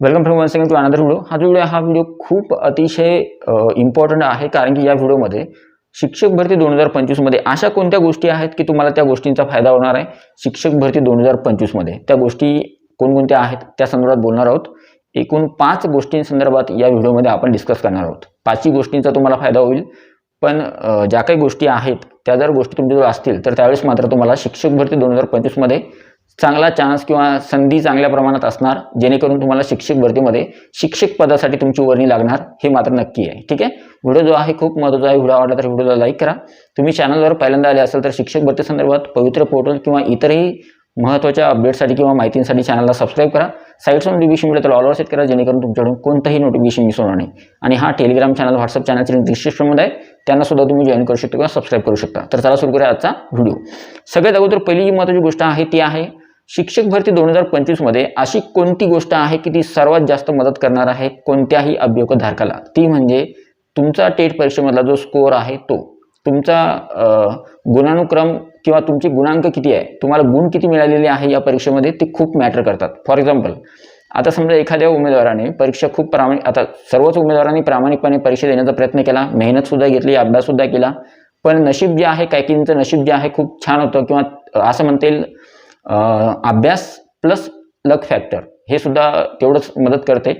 Welcome from one second to another video हा जो video हा व्हिडिओ खूप अतिशय इम्पॉर्टंट आहे कारण की या व्हिडिओमध्ये शिक्षक भरती दोन हजार पंचवीसमध्ये अशा कोणत्या गोष्टी आहेत की तुम्हाला त्या गोष्टींचा फायदा होणार आहे? शिक्षक भरती दोन हजार पंचवीसमध्ये त्या गोष्टी कोणकोणत्या आहेत त्या संदर्भात बोलणार आहोत. एकूण पाच गोष्टींसंदर्भात या व्हिडिओमध्ये आपण डिस्कस करणार आहोत. पाचही गोष्टींचा तुम्हाला फायदा होईल. पण ज्या काही गोष्टी आहेत त्या जर गोष्टी तुमच्याजवळ असतील तर त्यावेळेस मात्र तुम्हाला शिक्षक भरती दोन हजार पंचवीसमध्ये चांगला चान्स किंवा संधी चांगल्या प्रमाणात असणार जेणेकरून तुम्हाला शिक्षक भरतीमध्ये शिक्षक पदासाठी तुमची वर्णी लागणार हे मात्र नक्की आहे. ठीक आहे? व्हिडिओ जो आहे खूप महत्त्वाचा आहे. व्हिडिओ आवडला तर व्हिडिओला लाईक करा. तुम्ही चॅनलवर पहिल्यांदा आले असाल तर शिक्षक भरती संदर्भात पवित्र पोर्टल किंवा इतरही महत्त्वाच्या अपडेटसाठी किंवा माहितींसाठी चॅनलला सबस्क्राईब करा. साईडचं नोटिफिकेशन मिळेल तर ऑलवर सेट करा जेणेकरून तुमच्याकडून कोणतंही नोटिफिकेशन मिस होणार नाही. आणि हा टेलिग्राम चॅनल व्हॉट्सअप चॅनलची लिंक डिस्क्रिप्शनमध्ये आहे. त्यांना सुद्धा तुम्ही जॉईन करू शकता किंवा सबस्क्राईब करू शकता. तर चला सुरू करूया आजचा व्हिडिओ सगळ्यात अगोदर पहिली जी महत्त्वाची गोष्ट आहे ती आहे शिक्षक भरती दोन हजार पंचवीसमध्ये अशी कोणती गोष्ट आहे की ती सर्वात जास्त मदत करणार आहे कोणत्याही अभियोगधारकाला? ती म्हणजे तुमचा टेट परीक्षेमधला जो स्कोअर आहे तो. तुमचा गुणानुक्रम किंवा तुमचे गुणांक किती आहे तुम्हाला गुण किती मिळालेले आहे या परीक्षेमध्ये ते खूप मॅटर करतात. फॉर एक्झाम्पल आता समजा एखाद्या उमेदवाराने परीक्षा खूप प्रामाणिक आता सर्वच उमेदवारांनी प्रामाणिकपणे परीक्षा देण्याचा प्रयत्न केला मेहनतसुद्धा घेतली अभ्याससुद्धा केला पण नशीब जे आहे काही काहींचं नशीब जे आहे खूप छान होतं किंवा असं म्हणता येईल अभ्यास प्लस लक फॅक्टर हे सुद्धा तेवढंच मदत करते.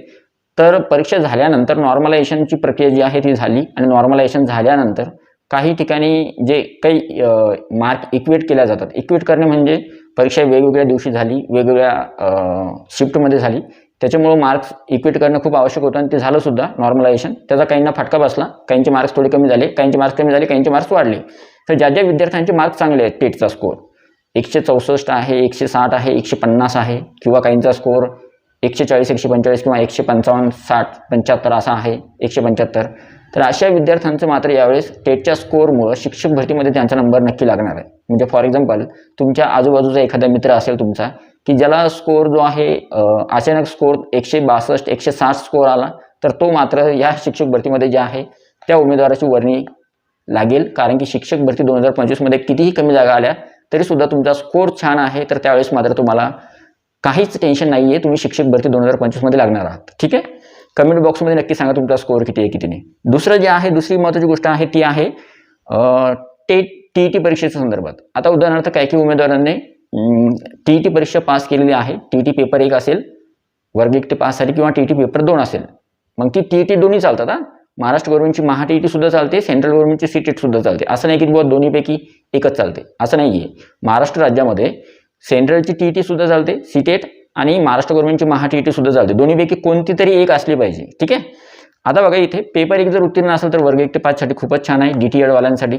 तर परीक्षा झाल्यानंतर नॉर्मलायझेशनची प्रक्रिया जी आहे ती झाली आणि नॉर्मलायझेशन झाल्यानंतर काही ठिकाणी जे काही मार्क इक्वेट केल्या जातात. इक्वेट करणे म्हणजे परीक्षा वेगवेगळ्या दिवशी झाली वेगवेगळ्या शिफ्टमध्ये झाली. त्याच्यामुळं मार्क्स इक्वेट करणं खूप आवश्यक होतं आणि ते झालं सुद्धा नॉर्मलायझेशन त्याचा काहींना फटका बसला काहींचे मार्क्स थोडे कमी झाले काहींचे मार्क्स कमी झाले काहींचे मार्क्स वाढले. तर ज्या ज्या विद्यार्थ्यांचे मार्क्स चांगले आहेत टेटचा स्कोअर एकशे चौसष्ट आहे एकशे साठ आहे एकशे पन्नास आहे किंवा काहींचा स्कोअर एकशे चाळीस एकशे पंचेचाळीस किंवा एकशे पंचावन्न साठ पंच्याहत्तर असा आहे एकशे पंच्याहत्तर. तर अशा विद्यार्थ्यांचं मात्र यावेळेस टेटच्या स्कोअरमुळं शिक्षक भरतीमध्ये त्यांचा नंबर नक्की लागणार आहे. म्हणजे फॉर एक्झाम्पल तुमच्या आजूबाजूचा एखादा मित्र असेल तुमचा की ज्याला स्कोअर जो आहे अचानक स्कोअर एकशे बासष्ट एकशे साठ स्कोअर आला तर तो मात्र या शिक्षक भरतीमध्ये जे आहे त्या उमेदवाराची वर्णी लागेल. कारण की शिक्षक भरती दोन हजार पंचवीसमध्ये कितीही कमी जागा आल्या तरीसुद्धा तुमचा स्कोअर छान आहे तर त्यावेळेस मात्र तुम्हाला काहीच टेन्शन नाही आहे तुम्ही शिक्षक भरती दोन हजार पंचवीसमध्ये लागणार आहात. ठीक आहे? कमेंट बॉक्समध्ये नक्की सांगा तुमचा स्कोअर किती आहे किती नाही. दुसरं जे आहे दुसरी महत्त्वाची गोष्ट आहे ती आहे टेट टी ई टी परीक्षेच्या संदर्भात. आता उदाहरणार्थ काही काही उमेदवारांनी टी ई टी परीक्षा पास केलेली आहे टी ई टी पेपर एक असेल वर्ग एक ते पाससाठी किंवा टी ई टी पेपर दोन असेल. मग ती टी ई टी दोन्ही चालतात हा? महाराष्ट्र गव्हर्नमेंटची महा टी ई टी सुद्धा चालते सेंट्रल गव्हर्नमेंटची सी टेट सुद्धा चालते. असं नाही की बुवा दोन्हीपैकी एकच चालते. असं नाही आहे महाराष्ट्र राज्यामध्ये सेंट्रलची टी ई टी सुद्धा चालते सी टेट आणि महाराष्ट्र गव्हर्नमेंटची महा टी ई टी सुद्धा चालते. दोन्हीपैकी कोणती तरी एक असली पाहिजे. ठीक आहे? आता बघा इथे पेपर एक जर उत्तीर्ण असेल तर वर्ग एक ते पाचसाठी खूपच छान आहे. डी टी एडवाल्यांसाठी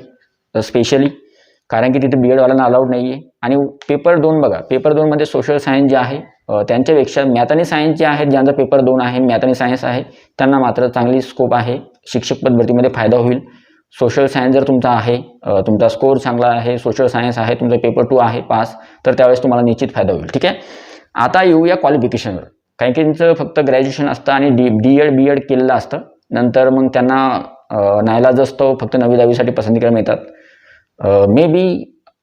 स्पेशली कारण की तिथे बी एडवाल्यांना अलाउड नाही आहे आणि पेपर दोन बघा. पेपर दोनमध्ये सोशल सायन्स जे आहे त्यांच्यापेक्षा मॅथ आणि सायन्स जे आहेत ज्यांचा पेपर दोन आहे मॅथ आणि सायन्स आहे त्यांना मात्र चांगली स्कोप आहे. शिक्षक पद भरतीमध्ये फायदा होईल. सोशल सायन्स जर तुमचा आहे तुमचा स्कोअर चांगला आहे सोशल सायन्स आहे तुमचा पेपर टू आहे पास तर त्यावेळेस तुम्हाला निश्चित फायदा होईल. ठीक आहे? आता येऊया क्वालिफिकेशनवर काही काहींचं फक्त ग्रॅज्युएशन असतं आणि D D Ed B Ed केलेलं असतं. नंतर मग त्यांना नायलाज असतो फक्त नवी दहावीसाठी पसंतीकडे मिळतात maybe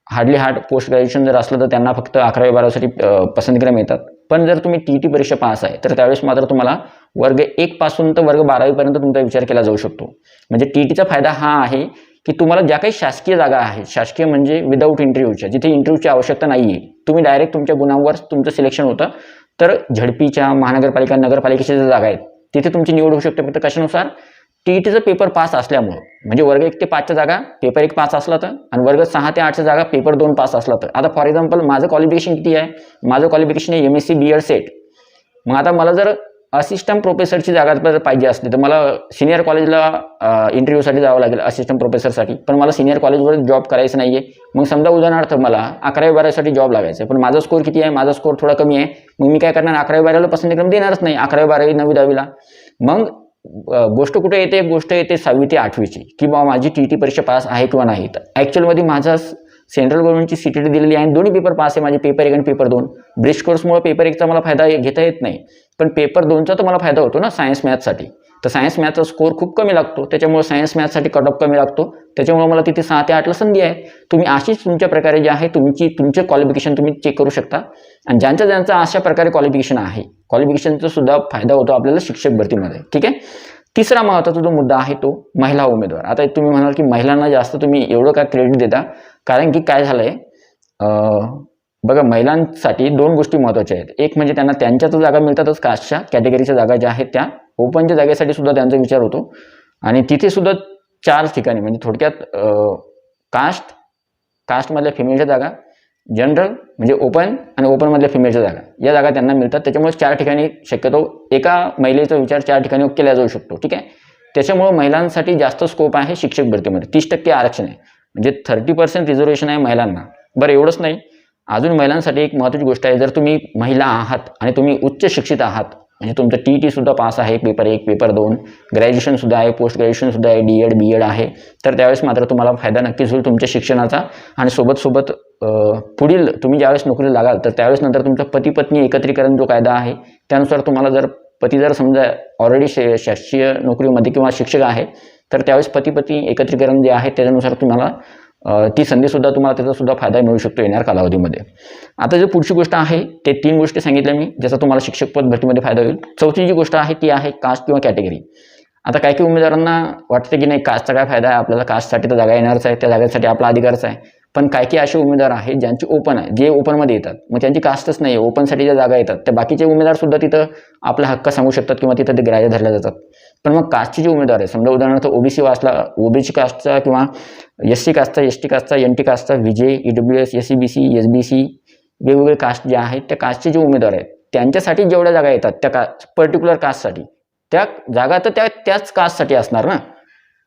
hardly hard post graduation जर असलं तर त्यांना फक्त अकरावी बारावीसाठी अ, पसंतीकडे मिळतात पण जर तुम्ही टी टी परीक्षा पास आहे तर त्यावेळेस मात्र तुम्हाला वर्ग एकपासून तर वर्ग बारावीपर्यंत तुमचा विचार केला जाऊ शकतो. म्हणजे टी टीचा फायदा हा आहे की तुम्हाला ज्या काही शासकीय जागा आहेत शासकीय म्हणजे विदाऊट इंटरव्ह्यूच्या जिथे इंटरव्ह्यूची आवश्यकता नाही आहे तुम्ही डायरेक्ट तुमच्या गुणांवर तुमचं सिलेक्शन होतं. तर झडपीच्या महानगरपालिका नगरपालिकेच्या ज्या जागा आहेत तिथे तुमची निवड होऊ शकते फक्त कशानुसार? टीईटीचं पेपर पास असल्यामुळं. म्हणजे वर्ग एक ते पाचच्या जागा पेपर एक पास असला तर आणि वर्ग सहा ते आठच्या जागा पेपर दोन पास असला तर. आता फॉर एक्झाम्पल माझं क्वालिफिकेशन किती आहे? माझं क्वालिफिकेशन आहे M S C B Ed SET मग आता मला जर असिस्टंट प्रोफेसरची जागा जर पाहिजे असली तर मला सिनियर कॉलेजला इंटरव्ह्यूसाठी जावं लागेल असिस्टंट प्रोफेसरसाठी पण मला सिनियर कॉलेजवर जॉब करायचं नाही आहे मग समजा उदाहरणार्थ मला अकरावी बारावीसाठी जॉब लागायचं आहे पण माझा स्कोर किती आहे? माझा स्कोर थोडा कमी आहे. मग मी काय करणार? अकरावी बारावीला पसंतीक्रम देणारच नाही. अकरावी बारावी नववी दहावीला. मग गोष्ट कुठे येते? गोष्ट येते सहावी ते आठवीची. की बाबा माझी टी टी परीक्षा पास आहे किंवा नाही? तर ॲक्च्युअलमध्ये माझा सेंट्रल गव्हर्नमेंटची सी टी टी दिलेली आहे दोन्ही पेपर पास आहे. माझे पेपर एक आणि पेपर दोन. ब्रिज कोर्समुळे पेपर एकचा मला फायदा घेता येत नाही. पण पेपर दोनचा तर मला फायदा होतो ना सायन्स मॅथसाठी तर सायन्स मॅथचा स्कोर खूप कमी लागतो. त्याच्यामुळे सायन्स मॅथसाठी कट ऑफ कमी लागतो. त्याच्यामुळे मला तिथे सहा ते आठला संधी आहे. तुम्ही अशीच तुमच्या प्रकारे जे आहे तुमची तुमचे क्वालिफिकेशन तुम्ही चेक करू शकता. आणि ज्यांचं ज्यांचं अशा प्रकारे क्वालिफिकेशन आहे क्वालिफिकेशनचा सुद्धा फायदा होतो आपल्याला शिक्षक भरतीमध्ये. ठीक आहे? तिसरा महत्त्वाचा जो मुद्दा आहे तो महिला उमेदवार. आता तुम्ही म्हणाल की महिलांना जास्त तुम्ही एवढं का क्रेडिट देता? कारण की काय झालं आहे बघा महिलांसाठी दोन गोष्टी महत्त्वाच्या आहेत. एक म्हणजे त्यांना त्यांच्या तर जागा मिळतातच कास्टच्या कॅटेगरीच्या जागा ज्या आहेत त्या ओपनच्या जागेसाठी सुद्धा त्यांचा विचार होतो. आणि तिथे सुद्धा चार ठिकाणी म्हणजे थोडक्यात कास्ट कास्टमधल्या फिमेलच्या जागा जनरल म्हणजे ओपन आणि ओपनमधल्या फिमेलच्या जागा. या जागा त्यांना मिळतात. त्याच्यामुळे चार ठिकाणी शक्यतो एका महिलेचा विचार चार ठिकाणी केला जाऊ शकतो. ठीक आहे? त्याच्यामुळं महिलांसाठी जास्त स्कोप आहे शिक्षक भरतीमध्ये. तीस टक्के आरक्षण आहे. म्हणजे थर्टी पर्सेंट रिझर्वेशन आहे महिलांना. बरं एवढंच नाही. अजून महिलांसाठी एक महत्त्वाची गोष्ट आहे जर तुम्ही महिला आहात आणि तुम्ही उच्च शिक्षित आहात म्हणजे तुमचं टी टीसुद्धा पास आहे पेपर एक पेपर दोन ग्रॅज्युएशनसुद्धा आहे पोस्ट ग्रॅज्युएशनसुद्धा आहे डी एड बी एड आहे तर त्यावेळेस मात्र तुम्हाला फायदा नक्कीच होईल तुमच्या शिक्षणाचा आणि सोबत सोबत पुढील तुम्ही ज्यावेळेस नोकरीला लागाल तर त्यावेळेस नंतर तुमचा पती पत्नी एकत्रीकरण जो कायदा आहे त्यानुसार तुम्हाला जर पती जर समजा ऑलरेडी शे शासकीय नोकरीमध्ये किंवा शिक्षक आहे तर त्यावेळेस पती पती एकत्रीकरण जे आहे त्याच्यानुसार तुम्हाला ती संधीसुद्धा तुम्हाला त्याचासुद्धा फायदा मिळू शकतो येणार कालावधीमध्ये. आता जी पुढची गोष्ट आहे ते तीन गोष्टी सांगितल्या मी ज्याचा तुम्हाला शिक्षक पद भरतीमध्ये फायदा होईल. चौथी जी गोष्ट आहे ती आहे कास्ट किंवा कॅटेगरी. आता काही काही उमेदवारांना वाटतं की नाही कास्टचा काय फायदा आहे? आपल्याला कास्टसाठी तर जागा येणारच आहे त्या जागेसाठी आपला अधिकारच आहे. पण काही काही असे उमेदवार आहेत ज्यांची ओपन आहे जे ओपनमध्ये येतात. मग त्यांची कास्टच नाही आहे ओपनसाठी ज्या जागा येतात त्या बाकीचे उमेदवारसुद्धा तिथं आपला हक्क सांगू शकतात किंवा तिथं ते ग्राह्य धरल्या जातात. पण मग कास्टचे जे उमेदवार आहे समजा उदाहरणार्थ ओबीसी वाचला ओबीसी कास्टचा किंवा एस सी कास्टचा एस टी कास्टचा N T कास्टचा V J E W S S C B C S B C वेगवेगळे कास्ट जे आहेत त्या कास्टचे जे उमेदवार आहेत त्यांच्यासाठी जेवढ्या जागा येतात त्या का पर्टिक्युलर कास्टसाठी त्या जागा तर त्या त्याच कास्टसाठी असणार ना?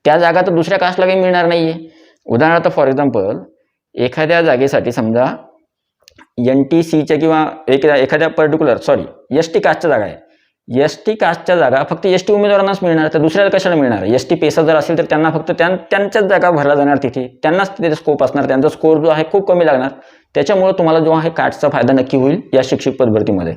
त्या जागा तर दुसऱ्या कास्टला काही मिळणार नाही आहे उदाहरणार्थ फॉर एक्झाम्पल एखाद्या जागेसाठी समजा एन टी सीच्या किंवा एखाद्या एखाद्या पर्टिक्युलर सॉरी एस टी कास्टच्या जागा आहे एस टी कास्टच्या जागा फक्त एस टी उमेदवारांनाच मिळणार तर दुसऱ्याला कशाला मिळणार? एस टी पेसा जर असेल तर त्यांना फक्त त्यां त्यांच्याच जागा भरला जाणार तिथे. त्यांनाच तिथे स्कोप असणार त्यांचा स्कोर जो आहे खूप कमी लागणार. त्याच्यामुळं तुम्हाला जो आहे कास्टचा फायदा नक्की होईल या शिक्षक पदभरतीमध्ये.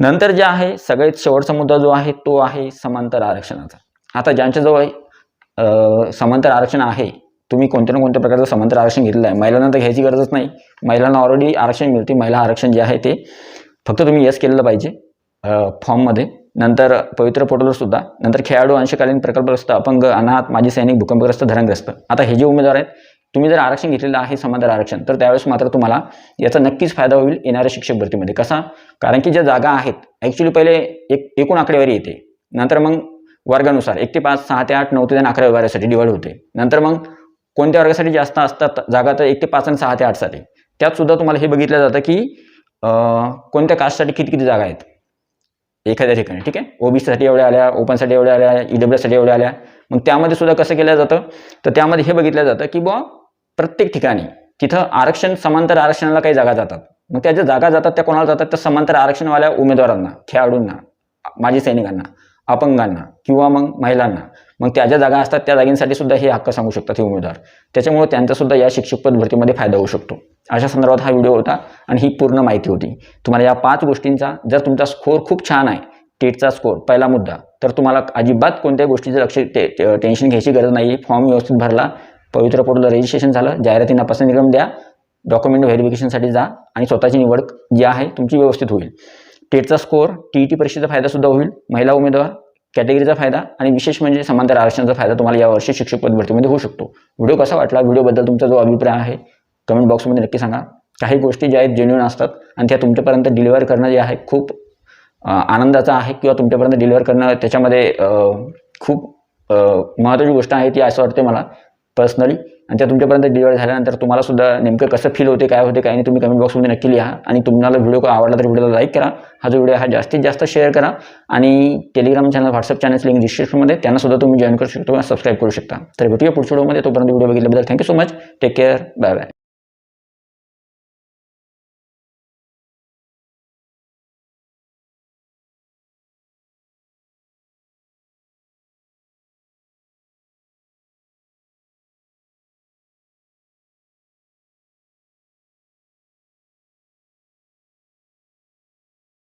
नंतर जे आहे सगळ्यात शेवटचा मुद्दा जो आहे तो आहे समांतर आरक्षणाचा. आता ज्यांच्याजवळ समांतर आरक्षण आहे तुम्ही कोणत्या ना कोणत्या प्रकारचं समांतर आरक्षण घेतलं आहे? महिलांना तर घ्यायची गरजच नाही. महिलांना ऑलरेडी आरक्षण मिळते महिला आरक्षण जे आहे ते फक्त तुम्ही यस केलेलं पाहिजे फॉर्ममध्ये नंतर पवित्र पोर्टलवर सुद्धा नंतर खेळाडू अंशकालीन प्रकल्पग्रस्त अपंग अनाथ माजी सैनिक भूकंपग्रस्त धरणग्रस्त. आता हे जे उमेदवार आहेत तुम्ही जर आरक्षण घेतलेलं आहे समांतर आरक्षण तर त्यावेळेस मात्र तुम्हाला याचा नक्कीच फायदा होईल येणाऱ्या शिक्षक भरतीमध्ये. कसा? कारण की ज्या जागा आहेत ॲक्च्युली पहिले एक एकूण आकडेवारी येते. नंतर मग वर्गानुसार एक ते पाच सहा ते आठ नऊ ते अकरा विभागासाठी डिवाइड होते. नंतर मग कोणत्या वर्गासाठी जास्त असतात जागा तर एक ते पाच आणि सहा ते आठसाठी. त्यात सुद्धा तुम्हाला हे बघितलं जातं की कोणत्या कास्टसाठी किती किती जागा आहेत. एखाद्या ठिकाणी ठीक आहे? ओबीसीसाठी एवढ्या आल्या ओपनसाठी एवढ्या आल्या ईडब्ल्यूसाठी एवढ्या आल्या. मग त्यामध्ये सुद्धा कसं केलं जातं? तर त्यामध्ये हे बघितलं जातं की बुवा प्रत्येक ठिकाणी तिथं आरक्षण समांतर आरक्षणाला काही जागा जातात. मग त्या ज्या जागा जातात त्या कोणाला जातात? तर समांतर आरक्षणवाल्या उमेदवारांना खेळाडूंना माजी सैनिकांना अपंगांना. किंवा मग महिलांना. मग त्या ज्या जागा असतात त्या जागींसाठी सुद्धा हे हक्क सांगू शकतात हे उमेदवार. त्याच्यामुळे त्यांचासुद्धा या शिक्षकपद भरतीमध्ये फायदा होऊ शकतो. अशा संदर्भात हा व्हिडिओ होता आणि ही पूर्ण माहिती होती. तुम्हाला या पाच गोष्टींचा जर तुमचा स्कोर खूप छान आहे टेटचा स्कोर पहिला मुद्दा तर तुम्हाला अजिबात कोणत्याही गोष्टीचं लक्ष ते टेन्शन घ्यायची गरज नाही फॉर्म व्यवस्थित भरला पवित्र पोर्टलला रजिस्ट्रेशन झालं जाहिरातींना पसंत निगम द्या डॉक्युमेंट व्हेरिफिकेशनसाठी जा आणि स्वतःची निवड जी आहे तुमची व्यवस्थित होईल. टेटचा स्कोर टी ई टी परीक्षेचा फायदासुद्धा होईल महिला उमेदवार कॅटेगरीचा फायदा आणि विशेष म्हणजे समांतर आरक्षणाचा फायदा तुम्हाला यावर्षी शिक्षक पद भरतीमध्ये होऊ शकतो. व्हिडिओ कसा वाटला? व्हिडिओबद्दल तुमचा जो अभिप्राय आहे कमेंट बॉक्समध्ये नक्की सांगा. काही गोष्टी ज्या आहेत जेन्युन असतात आणि त्या तुमच्यापर्यंत डिलिव्हर करणं जे आहे खूप आनंदाचा आहे किंवा तुमच्यापर्यंत डिलिव्हर करणं त्याच्यामध्ये खूप महत्त्वाची गोष्ट आहे ती असं वाटते मला. पर्सनली आणि त्या तुमच्यापर्यंत डिलिव्हर झाल्यानंतर तुम्हाला सुद्धा नेमकं कसं फील होते काय होते काय नाही तुम्ही कमेंट बॉक्समध्ये नक्की लिहा. आणि तुम्हाला व्हिडिओ आवडला तर व्हिडिओला लाईक करा. हा जो व्हिडिओ हा जास्तीत जास्त शेअर करा. आणि Telegram channel WhatsApp channel link डिस्क्रिप्शनमध्ये त्यांना सुद्धा तुम्ही जॉईन करू शकता सबस्क्राईब करू शकता. तर भेटूया पुढच्या व्हिडिओमध्ये तोपर्यंत video बघितल्याबद्दल thank you so much take care bye bye